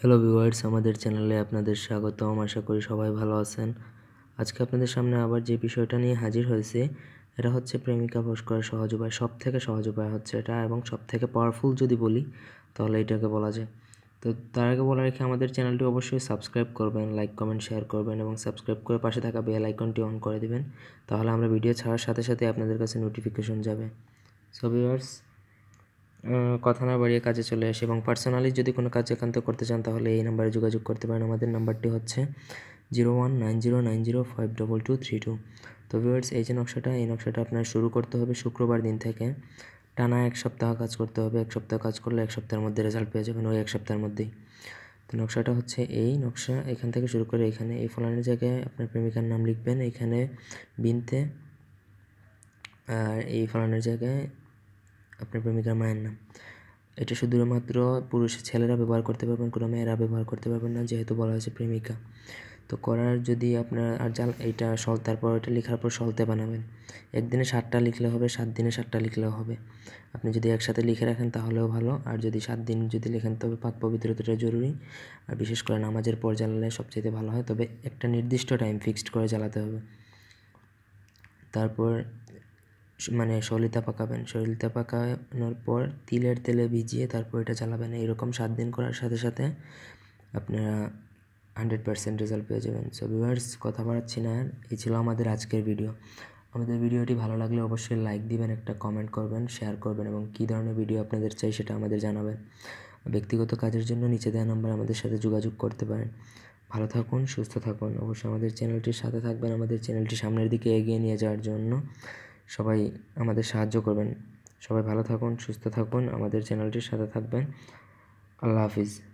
Hello viewers আমাদের চ্যানেলে আপনাদের স্বাগতম। আশা করি সবাই ভালো আছেন। আজকে আপনাদের সামনে আবার যে বিষয়টা নিয়ে হাজির হয়েছে, এটা হচ্ছে প্রেমিকা বস করার সহজ উপায় সব থেকে সহজ উপায় হচ্ছে এটা এবং সব থেকে পাওয়ারফুল যদি বলি, তাহলে এটাকে বলা যায়। তো তার আগে বলা রেখে, আমাদের চ্যানেলটি অবশ্যই সাবস্ক্রাইব করবেন লাইক কমেন্ট শেয়ার করবেন এবং সাবস্ক্রাইব করে পাশে থাকা বেল আইকনটি অন করে দিবেন, তাহলে আমরা ভিডিও ছাড়ার সাথে সাথে আপনাদের কাছে নোটিফিকেশন যাবে। সো ভিউয়ার্স কথা না বাড়িয়ে কাজে চলে আসে এবং পার্সোনালি যদি কোনো কাজ একান্ত করতে চান তাহলে এই নাম্বারে যোগাযোগ করতে পারেন। আমাদের নাম্বারটি হচ্ছে zero one nine zero nine zero five double two three two তো ভিউয়ার্স এই যে নকশাটা, এই নকশাটা আপনার শুরু করতে হবে শুক্রবার দিন থেকে। টানা এক সপ্তাহ কাজ করতে হবে। এক সপ্তাহ কাজ করলে এক সপ্তাহের মধ্যে রেজাল্ট পেয়ে যাবেন ওই এক সপ্তাহের মধ্যেই। তো নকশাটা হচ্ছে এই নকশা। এখান থেকে শুরু করে এখানে এই ফলানের জায়গায় আপনার প্রেমিকার নাম লিখবেন। এখানে বিনতে, আর এই ফলানের জায়গায় আপনার প্রেমিকার মায়ের নাম। এটা শুধুমাত্র পুরুষ ছেলেরা ব্যবহার করতে পারবেন, কোনো মেয়েরা ব্যবহার করতে পারবেন না, যেহেতু বলা হয়েছে প্রেমিকা। তো করার যদি আপনার আর জাল, এইটা সল, তারপর এটা লেখার পর সলতে বানাবেন। একদিনে সাতটা লিখলে হবে, সাত দিনে সাতটা লিখলেও হবে। আপনি যদি একসাথে লিখে রাখেন তাহলেও ভালো, আর যদি সাত দিন যদি লেখেন তবে পাক পবিত্রতাটা জরুরি। আর বিশেষ করে নামাজের পর জ্বালালে সবচেয়ে ভালো হয়, তবে একটা নির্দিষ্ট টাইম ফিক্সড করে জ্বালাতে হবে। তারপর মানে সলিতা পাকাবেন। সলিতা পাকানোর পর তিলের তেলে ভিজিয়ে তারপর এটা চালাবেন এইরকম সাত দিন করার সাথে সাথে আপনারা হান্ড্রেড পার্সেন্ট রেজাল্ট পেয়ে যাবেন। সো ভিউয়ার্স কথা বাড়াচ্ছি না এই ছিল আমাদের আজকের ভিডিও আমাদের ভিডিওটি ভালো লাগলে অবশ্যই লাইক দিবেন, একটা কমেন্ট করবেন শেয়ার করবেন এবং কী ধরনের ভিডিও আপনাদের চাই সেটা আমাদের জানাবেন। ব্যক্তিগত কাজের জন্য নিচে দেওয়া নাম্বার আমাদের সাথে যোগাযোগ করতে পারেন। ভালো থাকুন, সুস্থ থাকুন। অবশ্যই আমাদের চ্যানেলটির সাথে থাকবেন, আমাদের চ্যানেলটি সামনের দিকে এগিয়ে নিয়ে যাওয়ার জন্য। সবাই আমাদের সাহায্য করবেন। সবাই ভালো থাকুন, সুস্থ থাকুন, আমাদের চ্যানেলটির সাথে থাকবেন। আল্লাহ হাফিজ।